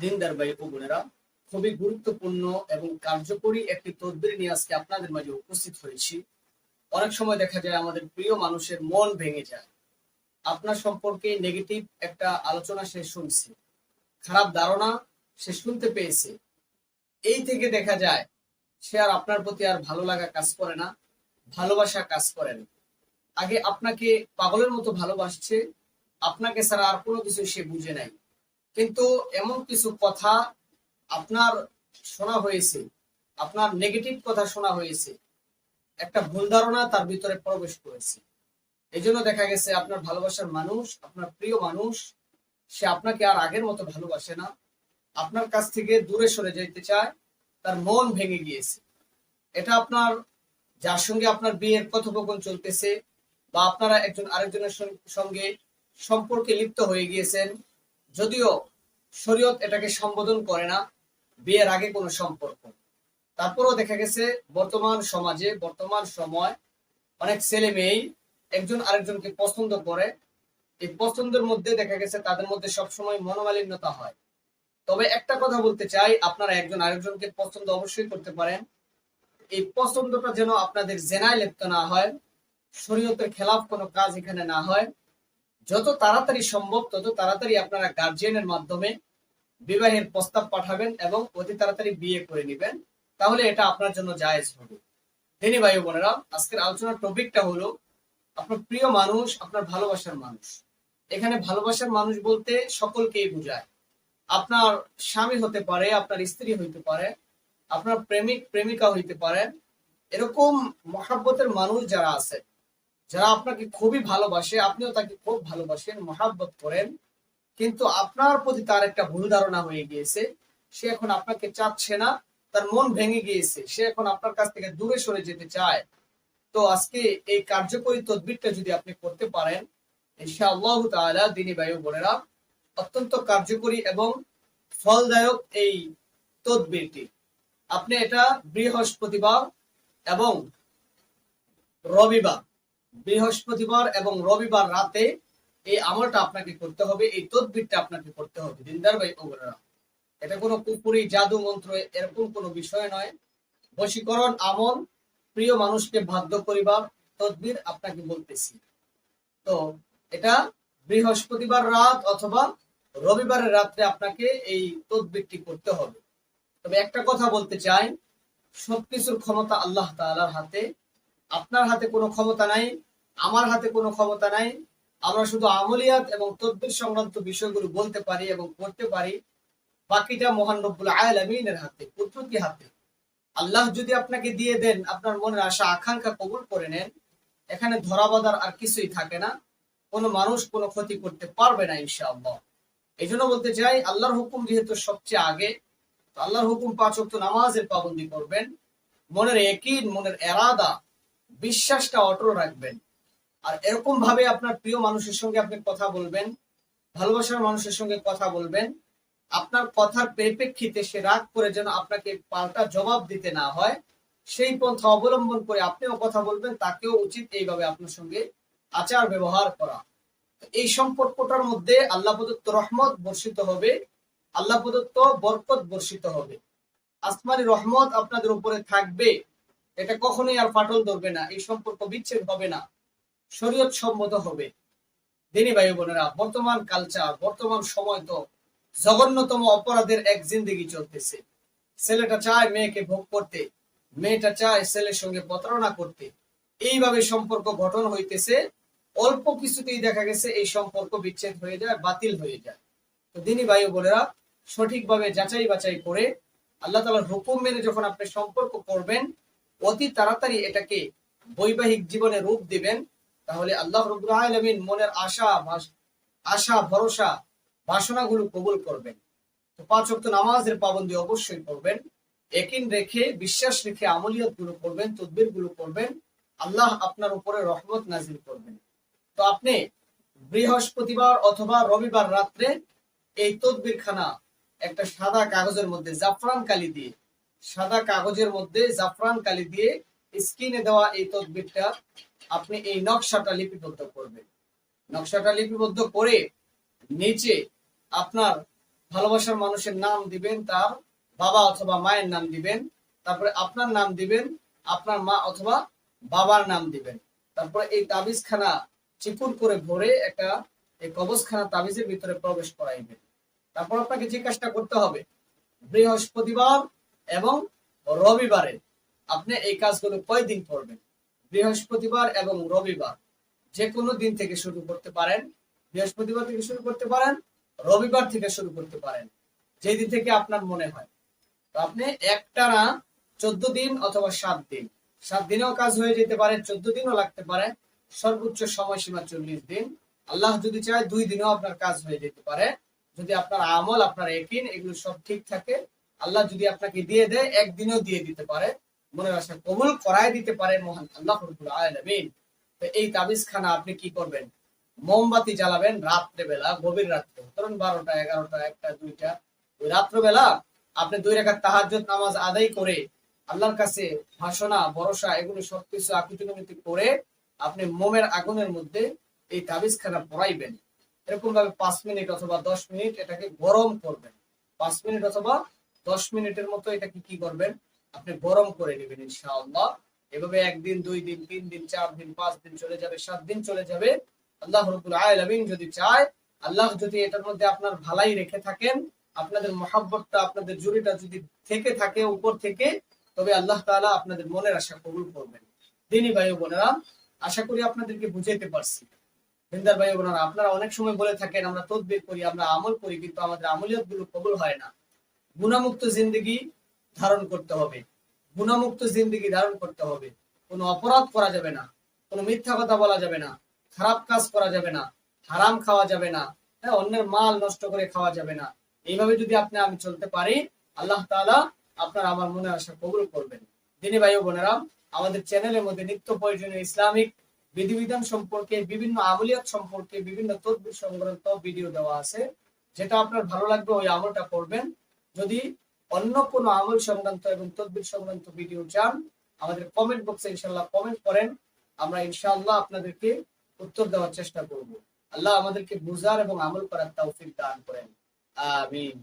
দিনদার ভাই ও বোনেরা, খুবই গুরুত্বপূর্ণ এবং কার্যকরী একটি তদবির নিয়ে আজকে আপনাদের মাঝে উপস্থিত হয়েছি। অনেক সময় দেখা যায় আমাদের প্রিয় মানুষের মন ভেঙে যায়। আপনার সম্পর্কে নেগেটিভ একটা আলোচনা সে শুনছে, খারাপ ধারণা সে শুনতে পেয়েছে। এই থেকে দেখা যায় সে আর আপনার প্রতি আর ভালো লাগা কাজ করে না, ভালোবাসা কাজ করে না। আগে আপনাকে পাগলের মতো ভালোবাসছে, আপনাকে ছাড়া আর কোনো কিছু সে বুঝে নাই। কিন্তু এমন কিছু কথা আপনার শোনা হয়েছে, আপনার নেগেটিভ কথা শোনা হয়েছে, একটা ভুল ধারণা তার ভিতরে প্রবেশ করেছে। এই জন্য দেখা গেছে আপনার ভালোবাসার মানুষ, আপনার প্রিয় মানুষ, সে আপনাকে আর আগের মতো ভালোবাসে না। আপনার কাছ থেকে দূরে সরে যেতে চায়, তার মন ভেঙে গিয়েছে। এটা আপনার, যার সঙ্গে আপনার বিয়ের কথোপকথন চলতেছে, বা আপনারা একজন আরেকজনের সঙ্গে সম্পর্কে লিপ্ত হয়ে গিয়েছেন যদিও শরীয়ত এটাকে সম্বোধন করে না, বিয়ের আগে কোনো সম্পর্ক। তারপরও দেখা গেছে, বর্তমান সমাজে, বর্তমান সময় অনেক ছেলে মেয়েই একজন আরেকজনকে পছন্দ করে। এই পছন্দের মধ্যে দেখা গেছে, তাদের মধ্যে সবসময় মনোমালিন্যতা হয়। তবে একটা কথা বলতে চাই, আপনারা একজন আরেকজনকে পছন্দ অবশ্যই করতে পারেন। এই পছন্দটা যেন আপনাদের জেনায় লিপ্ত না হয়, শরীয়তের খেলাফ কোনো কাজ এখানে না হয়। যত তাড়াতাড়ি সম্ভব, তত তাড়াতাড়ি আপনারা গার্জিয়ানের মাধ্যমে বিবাহের প্রস্তাব পাঠাবেন এবং অতি তাড়াতাড়ি বিয়ে করে নেবেন। তাহলে এটা আপনার জন্য জায়েজ হবে। তিনি ভাই বোনেরা, আজকের আলোচনার টপিকটা হলো আপনার প্রিয় মানুষ, আপনার ভালোবাসার মানুষ। এখানে ভালোবাসার মানুষ বলতে সকলকেই বোঝায়। আপনার স্বামী হতে পারে, আপনার স্ত্রী হইতে পারে, আপনার প্রেমিক, প্রেমিকা হইতে পারে। এরকম মহাব্বতের মানুষ যারা আছে যারা আপনাকে খুবই ভালোবাসে, আপনিও তাকে খুব ভালোবাসেন, মহাব্বত করেন। কিন্তু আপনার প্রতি তার একটা ভুল ধারণা হয়ে গিয়েছে। সে এখন আপনাকে চাচ্ছে না, তার মন ভেঙে গিয়েছে। সে এখন আপনার কাছ থেকে দূরে সরে যেতে চায়। তো আজকে এই কার্যকরী তদবিরটা যদি আপনি করতে পারেন, ইনশাআল্লাহ তাআলা দিনী বায়ু বোনেরা, অত্যন্ত কার্যকরী এবং ফলদায়ক এই তদবিরটি। আপনি এটা বৃহস্পতিবার এবং রবিবার বৃহস্পতিবার এবং রবিবার রাতে এই আমলটা আপনাকে করতে হবে, এই তদবিরটা আপনাকে করতে হবে, দিনদার ভাই ওগুলোরা এটা কোনো কুপুরি জাদু মন্ত্র, এরকম কোনো বিষয় নয়। বশীকরণ আমল, প্রিয় মানুষকে বাধ্য করিবার তদবির আপনাকে বলতেছি। তো এটা বৃহস্পতিবার রাত অথবা রবিবারের রাত্রে আপনাকে এই তদবিরটি করতে হবে। তবে একটা কথা বলতে চাই, সবকিছুর ক্ষমতা আল্লাহ তাআলার হাতে। আপনার হাতে কোনো ক্ষমতা নাই আমার হাতে কোনো ক্ষমতা নাই। আমরা শুধু আমলিয়াত এবং তদ্বির সংক্রান্ত বিষয়গুলো বলতে পারি এবং করতে পারি। বাকিটা মহান রব্বুল হাতে, কুদরতি হাতে। আল্লাহ যদি আপনাকে দিয়ে দেন, আপনার মনের আশা, আকাঙ্ক্ষা কবুল করে নেন, এখানে ধরাবাদার আর কিছুই থাকে না। কোনো মানুষ কোনো ক্ষতি করতে পারবে না ইনশাআল্লাহ। এই জন্য বলতে চাই, আল্লাহর হুকুম যেহেতু সবচেয়ে আগে, তো আল্লাহর হুকুম পাঁচ ওয়াক্ত নামাজের পাবন্দি করবেন। মনের একই মনের এরাদা, বিশ্বাসটা অটল রাখবেন। আর এরকম ভাবে আপনার প্রিয় মানুষের সঙ্গে আপনি কথা বলবেন, ভালোবাসার মানুষের সঙ্গে কথা বলবেন, আপনার কথার পরিপ্রেক্ষিতে সে রাগ করে যেন আপনাকে পাল্টা জবাব দিতে না হয়, সেই পন্থা অবলম্বন করে আপনিও কথা বলবেন, তাকেও উচিত এইভাবে আপনার সঙ্গে আচার ব্যবহার করা। এই সম্পর্কটার মধ্যে আল্লাহ প্রদত্ত রহমত বর্ষিত হবে, আল্লাহ প্রদত্ত বরকত বর্ষিত হবে। আসমানি রহমত আপনাদের উপরে থাকবে, এটা কখনোই আর ফাটল ধরবে না, এই সম্পর্ক বিচ্ছেদ হবে না। শরীয়ত সম্মত হবে। দিনী ভাই বোনেরা, বর্তমান কালচার বর্তমান সময় তো জঘন্যতম অপরাধের এক জিন্দেগি চলতেছে। ছেলেটা চায় মেয়েকে ভোগ করতে, মেয়েটা চায় ছেলের সঙ্গে প্রতারণা করতে। এইভাবে সম্পর্ক গঠন হইতেছে, অল্প কিছুতেই দেখা গেছে এই সম্পর্ক বিচ্ছেদ হয়ে যায়, বাতিল হয়ে যায়। তো দিনী ভাই বোনেরা, সঠিকভাবে যাচাই বাছাই করে আল্লাহ তালার হুকুম মেনে যখন আপনি সম্পর্ক করবেন, অতি তাড়াতাড়ি এটাকে বৈবাহিক জীবনে রূপ দিবেন তাহলে আল্লাহ রবুল আলমিন মনের আশা আশা, ভরসা, বাসনাগুলো কবুল করবেন। তো পাঁচ ওয়াক্ত নামাজের পাবন্দি অবশ্যই করবেন একিন রেখে বিশ্বাস রেখে আমলিয়তগুলো করবেন তদবিরগুলো করবেন আল্লাহ আপনার উপরে রহমত নাজিল করবেন। তো আপনি বৃহস্পতিবার অথবা রবিবার রাত্রে এই তদবির খানা একটা সাদা কাগজের মধ্যে জাফরান কালি দিয়ে, সাদা কাগজের মধ্যে জাফরান কালি দিয়ে স্ক্রিনে দেওয়া এই তদবিরটা আপনি এই নকশাটা লিপিবদ্ধ করবেন। নকশাটা লিপিবদ্ধ করে নিচে আপনার ভালোবাসার মানুষের নাম দিবেন, তার বাবা অথবা মায়ের নাম দিবেন, তারপরে আপনার নাম দিবেন, আপনার মা অথবা বাবার নাম দিবেন। তারপরে এই তাবিজখানা চিকুন করে ভরে একটা এই কবজখানা তাবিজের ভিতরে প্রবেশ করাইবেন। তারপর আপনাকে যে কাজটা করতে হবে, বৃহস্পতিবার এবং রবিবারে আপনি এই কাজগুলো কয়দিন করবেন? বৃহস্পতিবার এবং রবিবার। যে কোনো দিন থেকে শুরু করতে পারেন। বৃহস্পতিবার থেকে শুরু করতে পারেন, রবিবার থেকে শুরু করতে পারেন। যেই দিন থেকে আপনার মনে হয়। তো আপনি একটানা চোদ্দ দিন অথবা সাত দিন। সাত দিনেও কাজ হয়ে যেতে পারে, চোদ্দ দিনও লাগতে পারে। সর্বোচ্চ সময়সীমা চল্লিশ দিন। আল্লাহ যদি চায় দুই দিনেও আপনার কাজ হয়ে যেতে পারে। যদি আপনার আমল, আপনার একিন এগুলো সব ঠিক থাকে। আল্লাহ যদি আপনাকে দিয়ে দেয়, একদিনেও দিয়ে দিতে পারে। মনের আশা কবুল করাই দিতে পারে মহান আল্লাহ রব্বুল আলামিন। তো এই তাবিজ খানা আপনি কি করবেন? মোমবাতি জ্বালাবেন রাত্রে বেলা গভীর রাত্রে। ধরুন বারোটা, এগারোটা, একটা, দুইটা। ওই রাত্রবেলা আপনি দুই রেখার তাহাজ্জুদ নামাজ আদায় করে আল্লাহর কাছে ভাষণা, ভরসা এগুলো সবকিছু আকুতিনমিতি করে আপনি মোমের আগুনের মধ্যে এই তাবিজ খানা পড়াইবেন এরকম ভাবে পাঁচ মিনিট অথবা দশ মিনিট এটাকে গরম করবেন। পাঁচ মিনিট অথবা দশ মিনিটের মতো এটাকে কি করবেন? আপনি গরম করে নেবেন ইনশাআল্লাহ। এভাবে একদিন, দুই দিন, তিন দিন, চার দিন, পাঁচ দিন চলে যাবে, সাত দিন চলে যাবে। আল্লাহ রবুল আলমিন যদি চায়, আল্লাহ যদি এটার মধ্যে আপনার ভালাই রেখে থাকেন, আপনাদের মহাব্বতটা, আপনাদের জুড়িটা যদি থেকে থাকে উপর থেকে, তবে আল্লাহ তাআলা আপনাদের মনের আশা কবুল করবেন। দিনী ভাই বোনেরা, আশা করি আপনাদেরকে বুঝাইতে পারছি। হিন্দার ভাই বোনেরা, আপনারা অনেক সময় বলে থাকেন, আমরা তদবির করি, আমরা আমল করি, কিন্তু আমাদের আমলিয়তগুলো কবুল হয় না। গুণামুক্ত জিন্দগি ধারণ করতে হবে। গুণামুক্ত জিন্দগি ধারণ করতে হবে। কোনো অপরাধ করা যাবে না। কোনো মিথ্যা কথা বলা যাবে না। খারাপ কাজ করা যাবে না। হারাম খাওয়া যাবে না। হ্যাঁ অন্যের মাল নষ্ট করে খাওয়া যাবে না। এইভাবে যদি আপনি আমি চলতে পারি, আল্লাহ তাআলা আপনার আমার মনে আশা কবুল করবেন। দিনী ভাই ও বোনেরা, আমাদের চ্যানেলের মধ্যে নিত্য প্রয়োজনীয় ইসলামিক বিধিবিধান সম্পর্কে, বিভিন্ন আমলিয়াত সম্পর্কে, বিভিন্ন তদবির সংক্রান্ত ভিডিও দেওয়া আছে। যেটা আপনার ভালো লাগবে, ওই আমলটা করবেন। যদি অন্য কোন আমল সংক্রান্ত এবং তদবির সংক্রান্ত ভিডিও চান, আমাদের কমেন্ট বক্সে ইনশাল্লাহ কমেন্ট করেন। আমরা ইনশাল্লাহ আপনাদেরকে উত্তর দেওয়ার চেষ্টা করব। আল্লাহ আমাদেরকে বুঝার এবং আমল করার তৌফিক দান করেন। আমিন।